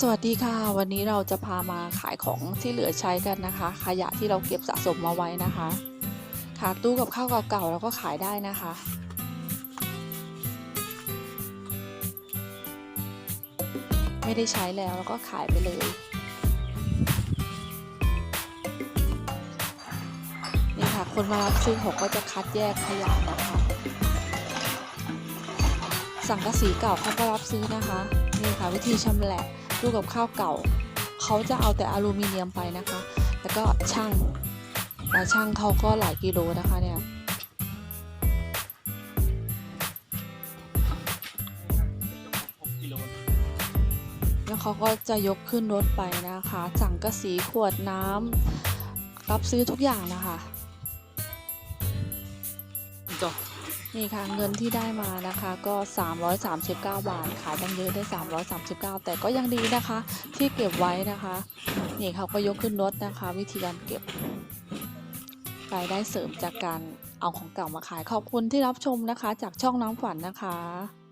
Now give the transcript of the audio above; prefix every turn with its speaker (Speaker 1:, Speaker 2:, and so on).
Speaker 1: สวัสดีค่ะ วันนี้เราจะพามาขายของที่เหลือใช้กันนะคะ ขยะที่เราเก็บสะสมมาไว้นะคะค่ะตู้กับข้าวเก่าๆเราก็ขายได้นะคะ ไม่ได้ใช้แล้วเราก็ขายไปเลยนี่ค่ะคนมารับซื้อเขาก็จะคัดแยกขยะนะคะ สังกะสีเก่าเขาก็รับซื้อนะคะนี่ค่ะวิธีชำแหละ ตู้กับข้าวเก่า เขาจะเอาแต่อลูมิเนียมไปนะคะ แล้วก็ช่างแต่ช่างเขาก็หลายกิโลนะคะเนี่ยแล้วเขาก็จะยกขึ้นรถไปนะคะ สั่งกระสีขวดน้ำรับซื้อทุกอย่างนะคะ
Speaker 2: จ้ะ
Speaker 1: นี่ค่ะเงินที่ได้มานะคะก็ 339 บาท ขายตั้งเยอะได้ 339 แต่ก็ยังดีนะคะที่เก็บไว้นะคะ นี่เขาก็ยกขึ้นรถนะคะ วิธีการเก็บรายได้เสริมจากการเอาของเก่ามาขายขอบคุณที่รับชมนะคะ จากช่องน้ำฝันนะคะ